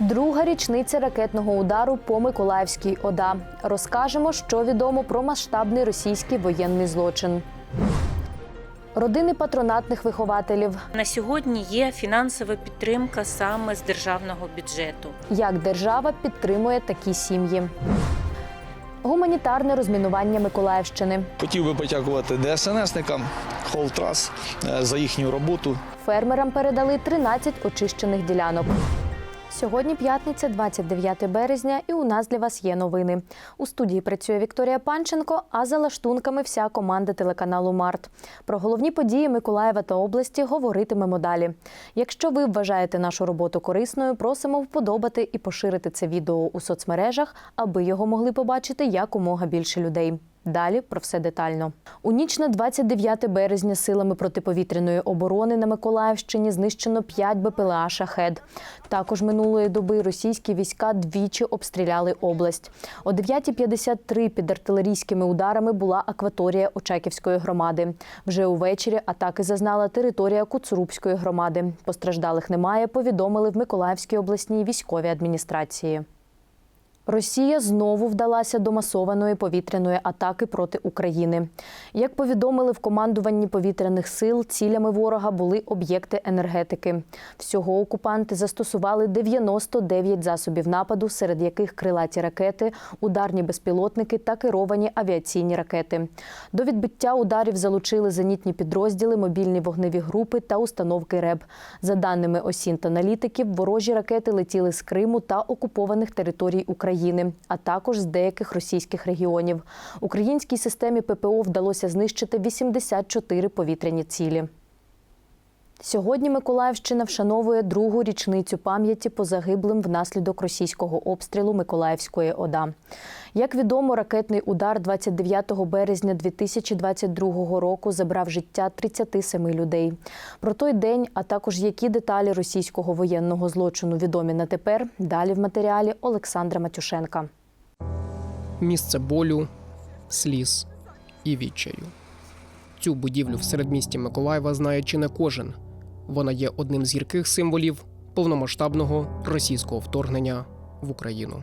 Друга річниця ракетного удару по Миколаївській ОДА. Розкажемо, що відомо про масштабний російський воєнний злочин. Родини патронатних вихователів. На сьогодні є фінансова підтримка саме з державного бюджету. Як держава підтримує такі сім'ї. Гуманітарне розмінування Миколаївщини. Хотів би подякувати ДСНСникам, Холтрас е, за їхню роботу. Фермерам передали 13 очищених ділянок. Сьогодні п'ятниця, 29 березня, і у нас для вас є новини. У студії працює Вікторія Панченко, а за лаштунками вся команда телеканалу Март. Про головні події Миколаєва та області говоритимемо далі. Якщо ви вважаєте нашу роботу корисною, просимо вподобати і поширити це відео у соцмережах, аби його могли побачити якомога більше людей. Далі про все детально. У ніч на 29 березня силами протиповітряної оборони на Миколаївщині знищено 5 БПЛА «Шахед». Також минулої доби російські війська двічі обстріляли область. О 9.53 під артилерійськими ударами була акваторія Очаківської громади. Вже увечері атаки зазнала територія Куцурубської громади. Постраждалих немає, повідомили в Миколаївській обласній військовій адміністрації. Росія знову вдалася до масованої повітряної атаки проти України. Як повідомили в командуванні повітряних сил, цілями ворога були об'єкти енергетики. Всього окупанти застосували 99 засобів нападу, серед яких крилаті ракети, ударні безпілотники та керовані авіаційні ракети. До відбиття ударів залучили зенітні підрозділи, мобільні вогневі групи та установки РЕБ. За даними осінт-аналітиків, ворожі ракети летіли з Криму та окупованих територій України, а також з деяких російських регіонів. Українській системі ППО вдалося знищити 84 повітряні цілі. Сьогодні Миколаївщина вшановує другу річницю пам'яті по загиблим внаслідок російського обстрілу Миколаївської ОДА. Як відомо, ракетний удар 29 березня 2022 року забрав життя 37 людей. Про той день, а також які деталі російського воєнного злочину відомі на тепер, далі в матеріалі Олександра Матюшенка. місце болю, сліз і відчаю. Цю будівлю в середмісті Миколаєва знає чи не кожен. Вона є одним з гірких символів повномасштабного російського вторгнення в Україну.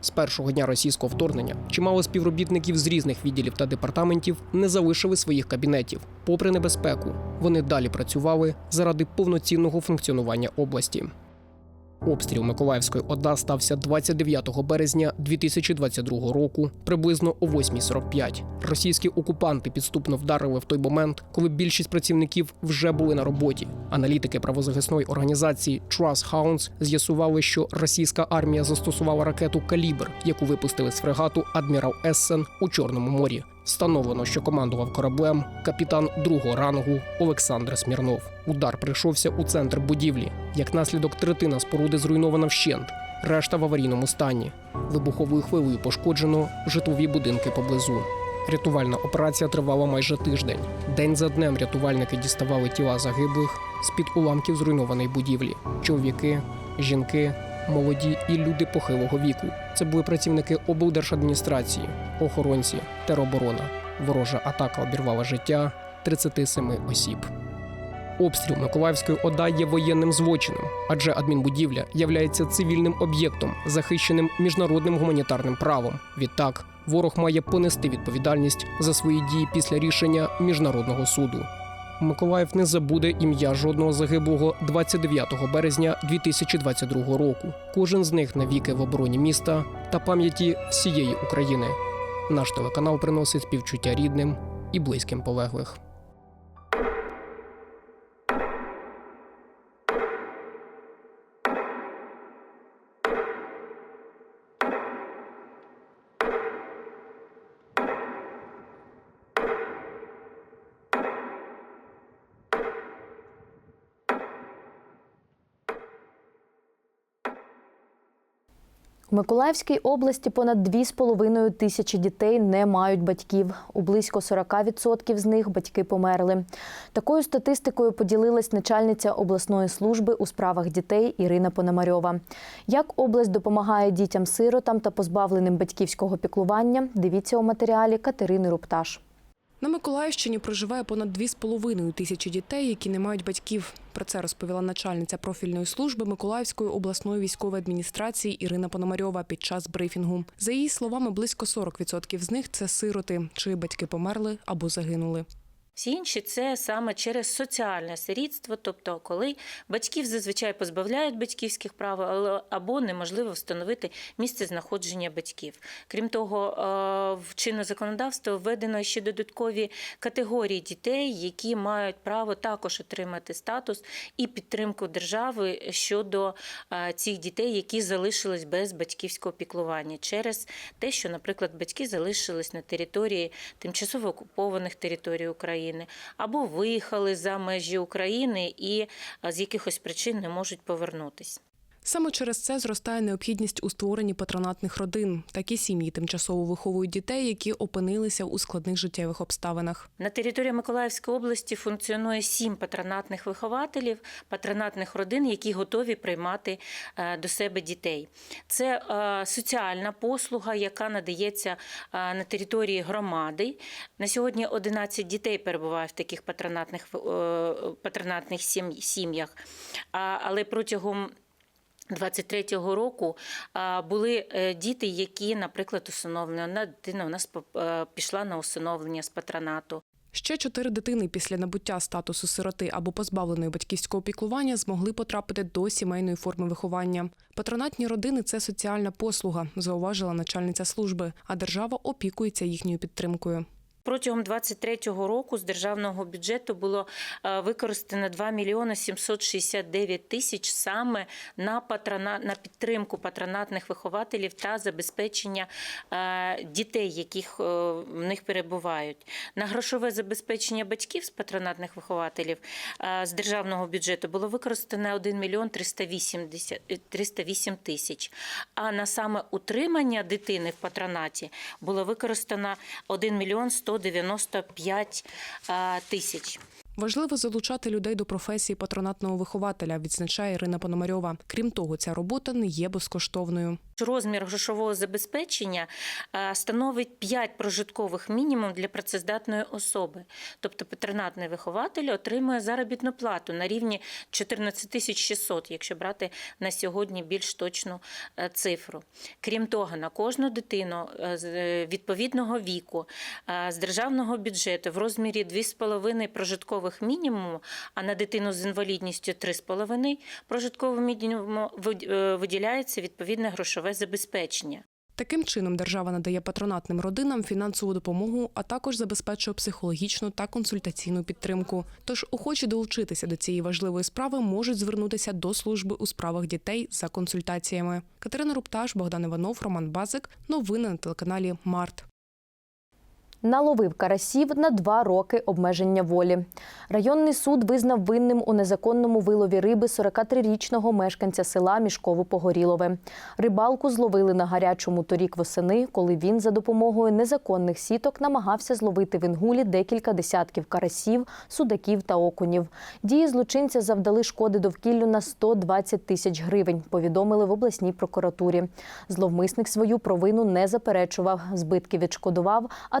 З першого дня російського вторгнення чимало співробітників з різних відділів та департаментів не залишили своїх кабінетів. Попри небезпеку, вони далі працювали заради повноцінного функціонування області. Обстріл Миколаївської ОДА стався 29 березня 2022 року, приблизно о 8.45. Російські окупанти підступно вдарили в той момент, коли більшість працівників вже були на роботі. Аналітики правозахисної організації Trust Hounds з'ясували, що російська армія застосувала ракету Калібр, яку випустили з фрегату Адмірал Ессен у Чорному морі. Встановлено, що командував кораблем капітан другого рангу Олександр Смірнов. Удар прийшовся у центр будівлі. Як наслідок, третина споруди зруйнована вщент, решта в аварійному стані. Вибуховою хвилею пошкоджено житлові будинки поблизу. Рятувальна операція тривала майже тиждень. День за днем рятувальники діставали тіла загиблих з-під уламків зруйнованої будівлі. Чоловіки, жінки, молоді і люди похилого віку. Це були працівники облдержадміністрації, охоронці, тероборона. Ворожа атака обірвала життя 37 осіб. Обстріл Миколаївської ОДА є воєнним злочином, адже адмінбудівля являється цивільним об'єктом, захищеним міжнародним гуманітарним правом. Відтак, ворог має понести відповідальність за свої дії після рішення міжнародного суду. Миколаїв не забуде ім'я жодного загиблого 29 березня 2022 року. Кожен з них навіки в обороні міста та пам'яті всієї України. Наш телеканал приносить співчуття рідним і близьким полеглих. У Миколаївській області понад 2,5 тисячі дітей не мають батьків. У близько 40% з них батьки померли. Такою статистикою поділилась начальниця обласної служби у справах дітей Ірина Пономарьова. Як область допомагає дітям-сиротам та позбавленим батьківського піклування, дивіться у матеріалі Катерини Рупташ. На Миколаївщині проживає понад 2,5 тисячі дітей, які не мають батьків. Про це розповіла начальниця профільної служби Миколаївської обласної військової адміністрації Ірина Пономарьова під час брифінгу. За її словами, близько 40% з них це сироти, чиї батьки померли або загинули. Всі інші це саме через соціальне сирітство, тобто коли батьків зазвичай позбавляють батьківських прав або неможливо встановити місце знаходження батьків. Крім того, е, в чинне законодавство введено ще додаткові категорії дітей, які мають право також отримати статус і підтримку держави щодо е, цих дітей, які залишились без батьківського піклування, через те, що, наприклад, батьки залишились на території тимчасово окупованих територій України або виїхали за межі України і з якихось причин не можуть повернутись. Саме через це зростає необхідність у створенні патронатних родин. Такі сім'ї тимчасово виховують дітей, які опинилися у складних життєвих обставинах. На території Миколаївської області функціонує сім патронатних вихователів, патронатних родин, які готові приймати е, до себе дітей. Це е, соціальна послуга, яка надається е, на території громади. На сьогодні 11 дітей перебуває в таких патронатних, патронатних сім'ях. Але протягом 23-го року були е, діти, які, наприклад, усиновлені. Одна дитина у нас е, пішла на усиновлення з патронату. Ще чотири дитини після набуття статусу сироти або позбавленої батьківського піклування змогли потрапити до сімейної форми виховання. Патронатні родини це соціальна послуга, зауважила начальниця служби, а держава опікується їхньою підтримкою. Протягом 23-го року з державного бюджету було е, використано 2 мільйони 769 тисяч саме на патрона на підтримку патронатних вихователів та забезпечення е, дітей, яких е, в них перебувають. На грошове забезпечення батьків з патронатних вихователів з державного бюджету було використано 1 мільйон 380 е, 308 тисяч. А на саме утримання дитини в патронаті було використано 1 мільйон 195 е, тисяч. Важливо залучати людей до професії патронатного вихователя, відзначає Ірина Пономарьова. Крім того, ця робота не є безкоштовною. Розмір грошового забезпечення е, становить 5 прожиткових мінімум для працездатної особи. Тобто патронатний вихователь отримує заробітну плату на рівні 14 тисяч 600, якщо брати на сьогодні більш точну е, цифру. Крім того, на кожну дитину е, відповідного віку з державного бюджету в розмірі 2,5 прожиткових мінімуму, а на дитину з інвалідністю 3,5 прожиткового мінімуму е, виділяється відповідне грошове забезпечення. Таким чином, держава надає патронатним родинам фінансову допомогу, а також забезпечує психологічну та консультаційну підтримку. Тож охочі долучитися до цієї важливої справи можуть звернутися до служби у справах дітей за консультаціями. Катерина Рупташ, Богдан Іванов, Роман Базик. Новини на телеканалі Март. Наловив карасів на два роки обмеження волі. Районний суд визнав винним у незаконному вилові риби 43-річного мешканця села Мішково-Погорілове. Рибалку зловили на гарячому торік восени, коли він за допомогою незаконних сіток намагався зловити в інгулі декілька десятків карасів, судаків та окунів. Дії злочинця завдали шкоди довкіллю на 120 тисяч гривень, повідомили в обласній прокуратурі. Зловмисник свою провину не заперечував, збитки відшкодував, а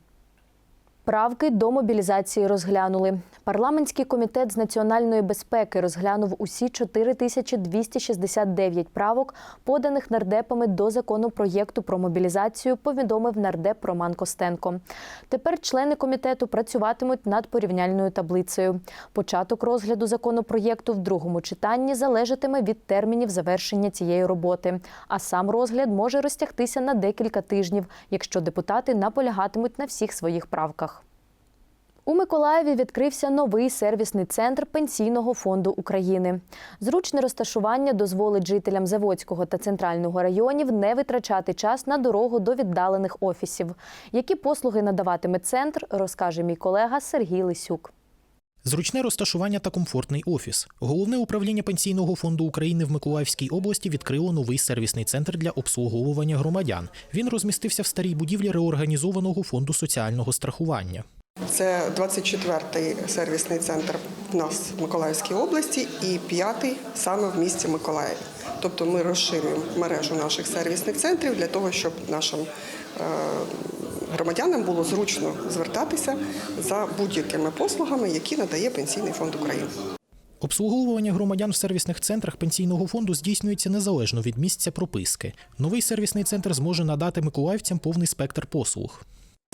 Правки до мобілізації розглянули. Парламентський комітет з національної безпеки розглянув усі 4269 правок, поданих нардепами до законопроєкту про мобілізацію, повідомив нардеп Роман Костенко. Тепер члени комітету працюватимуть над порівняльною таблицею. Початок розгляду законопроєкту в другому читанні залежатиме від термінів завершення цієї роботи. А сам розгляд може розтягтися на декілька тижнів, якщо депутати наполягатимуть на всіх своїх правках. У Миколаєві відкрився новий сервісний центр Пенсійного фонду України. Зручне розташування дозволить жителям Заводського та центрального районів не витрачати час на дорогу до віддалених офісів. Які послуги надаватиме центр, розкаже мій колега Сергій Лисюк. Зручне розташування та комфортний офіс. Головне управління Пенсійного фонду України в Миколаївській області відкрило новий сервісний центр для обслуговування громадян. Він розмістився в старій будівлі реорганізованого фонду соціального страхування. Це 24-й сервісний центр в нас в Миколаївській області і п'ятий саме в місті Миколаїв. Тобто ми розширюємо мережу наших сервісних центрів для того, щоб нашим е, громадянам було зручно звертатися за будь-якими послугами, які надає Пенсійний фонд України. Обслуговування громадян в сервісних центрах пенсійного фонду здійснюється незалежно від місця прописки. Новий сервісний центр зможе надати миколаївцям повний спектр послуг.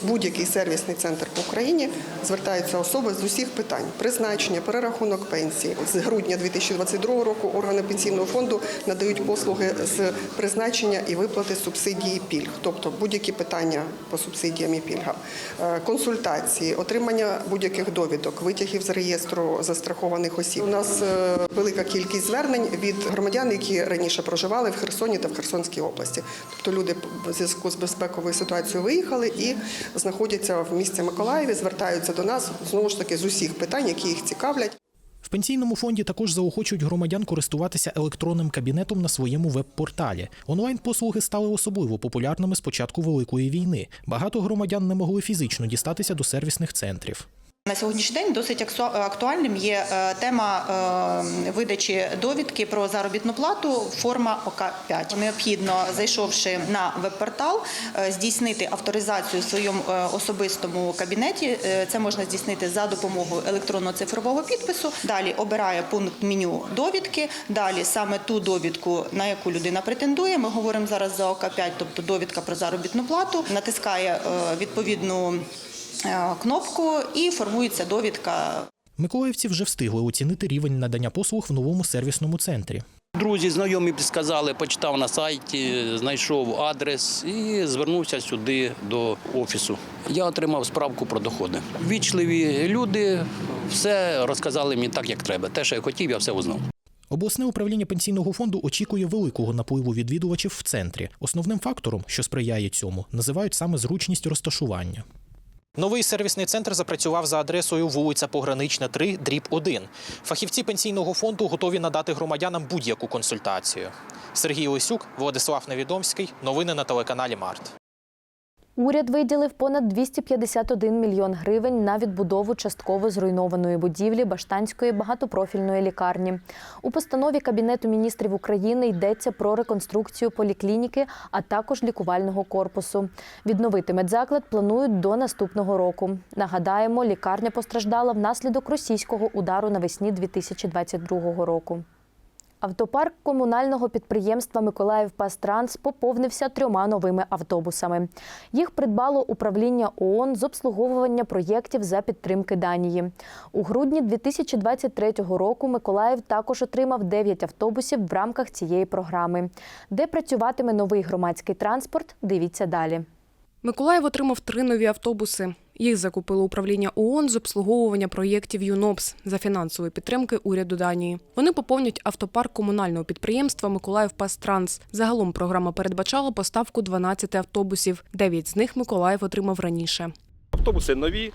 Будь-який сервісний центр по Україні звертаються особи з усіх питань: призначення, перерахунок пенсії. З грудня 2022 року органи пенсійного фонду надають послуги з призначення і виплати субсидії пільг, тобто будь-які питання по субсидіям і пільгам, Е, консультації, отримання будь-яких довідок, витягів з реєстру застрахованих осіб. У нас е, велика кількість звернень від громадян, які раніше проживали в Херсоні та в Херсонській області. Тобто люди в зв'язку з безпековою ситуацією виїхали і знаходяться в місті Миколаєві, звертаються до нас знову ж таки з усіх питань, які їх цікавлять. В пенсійному фонді також заохочують громадян користуватися електронним кабінетом на своєму веб-порталі. Онлайн-послуги стали особливо популярними з початку Великої війни. Багато громадян не могли фізично дістатися до сервісних центрів. На сьогоднішній день досить актуальним є е, тема е, видачі довідки про заробітну плату форма ОК-5. Необхідно, зайшовши на веб-портал, е, здійснити авторизацію в своєму особистому кабінеті. Це можна здійснити за допомогою електронного цифрового підпису. Далі обирає пункт меню довідки. Далі саме ту довідку, на яку людина претендує. Ми говоримо зараз за ОК-5, тобто довідка про заробітну плату. Натискає відповідну кнопку і формується довідка Миколаївці вже встигли оцінити рівень надання послуг в новому сервісному центрі. Друзі, знайомі підсказали, почитав на сайті, знайшов адрес і звернувся сюди до офісу. Я отримав справку про доходи. Вічливі люди все розказали мені так, як треба. Те, що я хотів, я все узнав. Обласне управління пенсійного фонду очікує великого напливу відвідувачів в центрі. Основним фактором, що сприяє цьому, називають саме зручність розташування. Новий сервісний центр запрацював за адресою вулиця Погранична, 3, дріб 1. Фахівці пенсійного фонду готові надати громадянам будь-яку консультацію. Сергій Лисюк, Владислав Невідомський. Новини на телеканалі Март. Уряд виділив понад 251 мільйон гривень на відбудову частково зруйнованої будівлі Баштанської багатопрофільної лікарні. У постанові Кабінету міністрів України йдеться про реконструкцію поліклініки, а також лікувального корпусу. Відновити медзаклад планують до наступного року. Нагадаємо, лікарня постраждала внаслідок російського удару навесні 2022 року. Автопарк комунального підприємства «Миколаївпастранс» поповнився трьома новими автобусами. Їх придбало управління ООН з обслуговування проєктів за підтримки Данії. У грудні 2023 року Миколаїв також отримав 9 автобусів в рамках цієї програми. Де працюватиме новий громадський транспорт, дивіться далі. Миколаїв отримав три нові автобуси. Їх закупило управління ООН з обслуговування проєктів ЮНОПС за фінансової підтримки уряду Данії. Вони поповнять автопарк комунального підприємства Миколаїв Пастранс. Загалом програма передбачала поставку 12 автобусів. Дев'ять з них Миколаїв отримав раніше. Автобуси нові.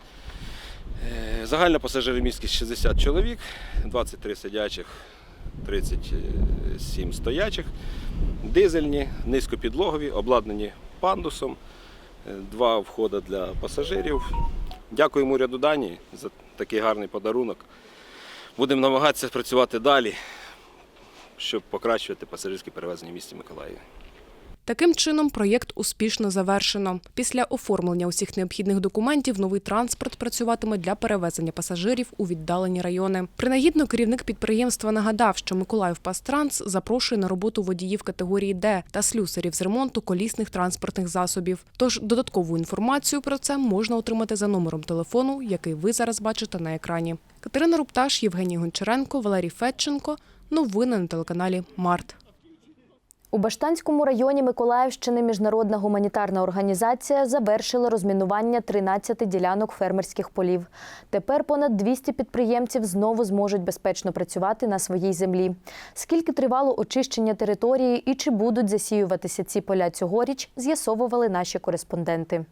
Е, Загальна пасажиромісткість 60 чоловік, 23 сидячих, 37 стоячих, дизельні, низькопідлогові, обладнані пандусом, два входи для пасажирів. Дякуємо уряду Данії за такий гарний подарунок. Будемо намагатися працювати далі, щоб покращувати пасажирські перевезення в місті Миколаєві. Таким чином, проєкт успішно завершено. Після оформлення усіх необхідних документів новий транспорт працюватиме для перевезення пасажирів у віддалені райони. Принагідно керівник підприємства нагадав, що Миколаїв Пастранс запрошує на роботу водіїв категорії Д та слюсарів з ремонту колісних транспортних засобів. Тож додаткову інформацію про це можна отримати за номером телефону, який ви зараз бачите на екрані. Катерина Рупташ, Євгеній Гончаренко, Валерій Федченко. Новини на телеканалі Март. У Баштанському районі Миколаївщини міжнародна гуманітарна організація завершила розмінування 13 ділянок фермерських полів. Тепер понад 200 підприємців знову зможуть безпечно працювати на своїй землі. Скільки тривало очищення території і чи будуть засіюватися ці поля цьогоріч, з'ясовували наші кореспонденти.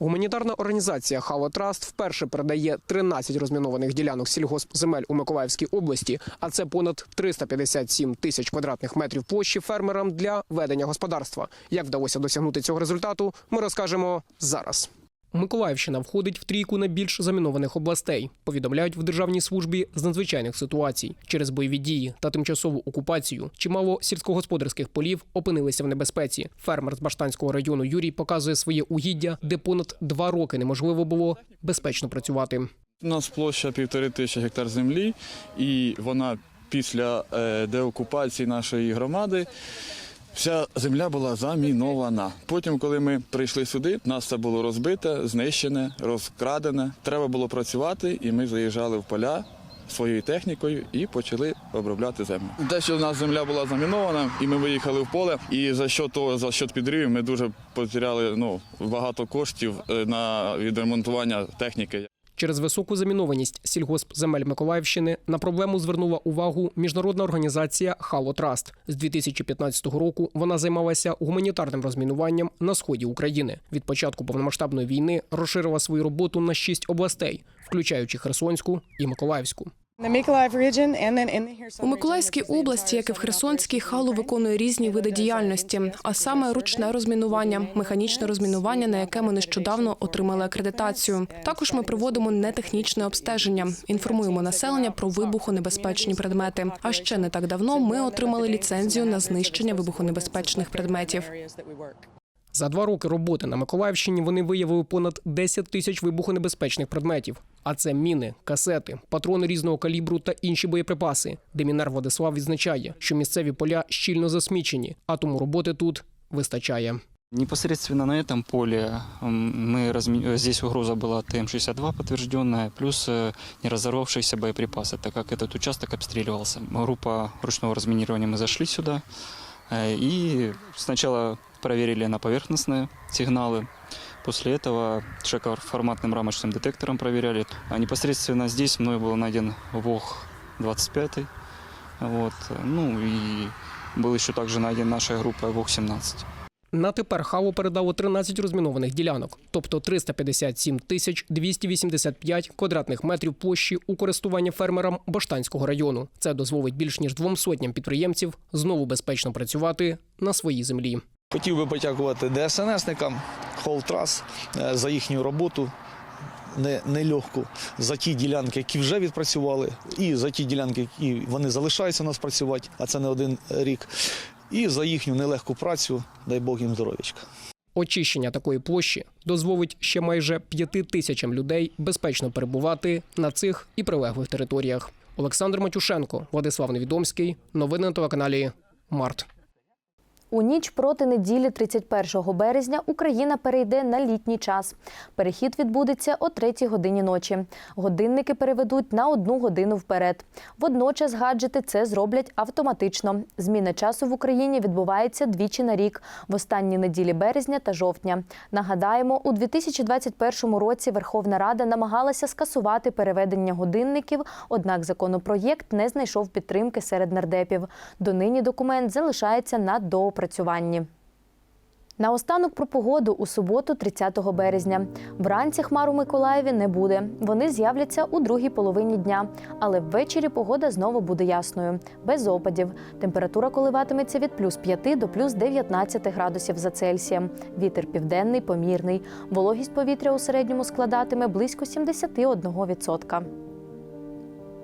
Гуманітарна організація Хава Траст вперше передає 13 розмінованих ділянок сільгоспземель у Миколаївській області, а це понад 357 тисяч квадратних метрів площі фермерам для ведення господарства. Як вдалося досягнути цього результату, ми розкажемо зараз. Миколаївщина входить в трійку найбільш замінованих областей. Повідомляють в державній службі з надзвичайних ситуацій через бойові дії та тимчасову окупацію. Чимало сільськогосподарських полів опинилися в небезпеці. Фермер з Баштанського району Юрій показує своє угіддя, де понад два роки неможливо було безпечно працювати. У нас площа півтори тисячі гектар землі, і вона після е, деокупації нашої громади. Вся земля була замінована. Потім, коли ми прийшли сюди, нас це було розбите, знищене, розкрадене. Треба було працювати, і ми заїжджали в поля своєю технікою і почали обробляти землю. Те, що в нас земля була замінована, і ми виїхали в поле. І за що того, за счет підривів, ми дуже потеряли ну, багато коштів е, на відремонтування техніки. Через високу замінованість сільгоспземель Миколаївщини на проблему звернула увагу міжнародна організація Хало Траст. З 2015 року вона займалася гуманітарним розмінуванням на сході України. Від початку повномасштабної війни розширила свою роботу на шість областей, включаючи Херсонську і Миколаївську. У Миколаївській області, як і в Херсонській, хало виконує різні види діяльності, а саме ручне розмінування, механічне розмінування, на яке ми нещодавно отримали акредитацію. Також ми проводимо нетехнічне обстеження, інформуємо населення про вибухонебезпечні предмети. А ще не так давно ми отримали ліцензію на знищення вибухонебезпечних предметів. За два роки роботи на Миколаївщині вони виявили понад 10 тисяч вибухонебезпечних предметів. А це міни, касети, патрони різного калібру та інші боєприпаси. Демінар Владислав відзначає, що місцеві поля щільно засмічені, а тому роботи тут вистачає. Непосредственно на этом поле м, мы разми- э, здесь угроза была ТМ-62 подтвержденная, плюс э, не разорвавшиеся боеприпасы, так как этот участок обстреливался. Группа ручного разминирования мы зашли сюда э, и сначала проверили на поверхностные сигналы, после этого широкоформатным рамочным детектором проверяли. А непосредственно здесь мной был найден ВОГ-25, вот, ну и был еще также найден нашей группой ВОГ-17. На тепер Хало передало 13 розмінованих ділянок, тобто 357 тисяч 285 квадратних метрів площі у користування фермерам Баштанського району. Це дозволить більш ніж двом сотням підприємців знову безпечно працювати на своїй землі. Хотів би подякувати ДСНСникам Холтрас е, за їхню роботу. Не, нелегку за ті ділянки, які вже відпрацювали, і за ті ділянки, які вони залишаються у нас працювати, а це не один рік. І за їхню нелегку працю, дай Бог їм здоров'ячка. Очищення такої площі дозволить ще майже п'яти тисячам людей безпечно перебувати на цих і прилеглих територіях. Олександр Матюшенко, Владислав Невідомський. Новини на телеканалі Март. У ніч проти неділі 31 березня Україна перейде на літній час. Перехід відбудеться о 3 годині ночі. Годинники переведуть на одну годину вперед. Водночас гаджети це зроблять автоматично. Зміна часу в Україні відбувається двічі на рік в останні неділі березня та жовтня. Нагадаємо, у 2021 році Верховна Рада намагалася скасувати переведення годинників, однак законопроєкт не знайшов підтримки серед нардепів. Донині документ залишається на доопрацюванні. Наостанок про погоду у суботу, 30 березня. Вранці хмар у Миколаєві не буде. Вони з'являться у другій половині дня. Але ввечері погода знову буде ясною, без опадів. Температура коливатиметься від плюс 5 до плюс 19 градусів за Цельсієм. Вітер південний, помірний. Вологість повітря у середньому складатиме близько 71%.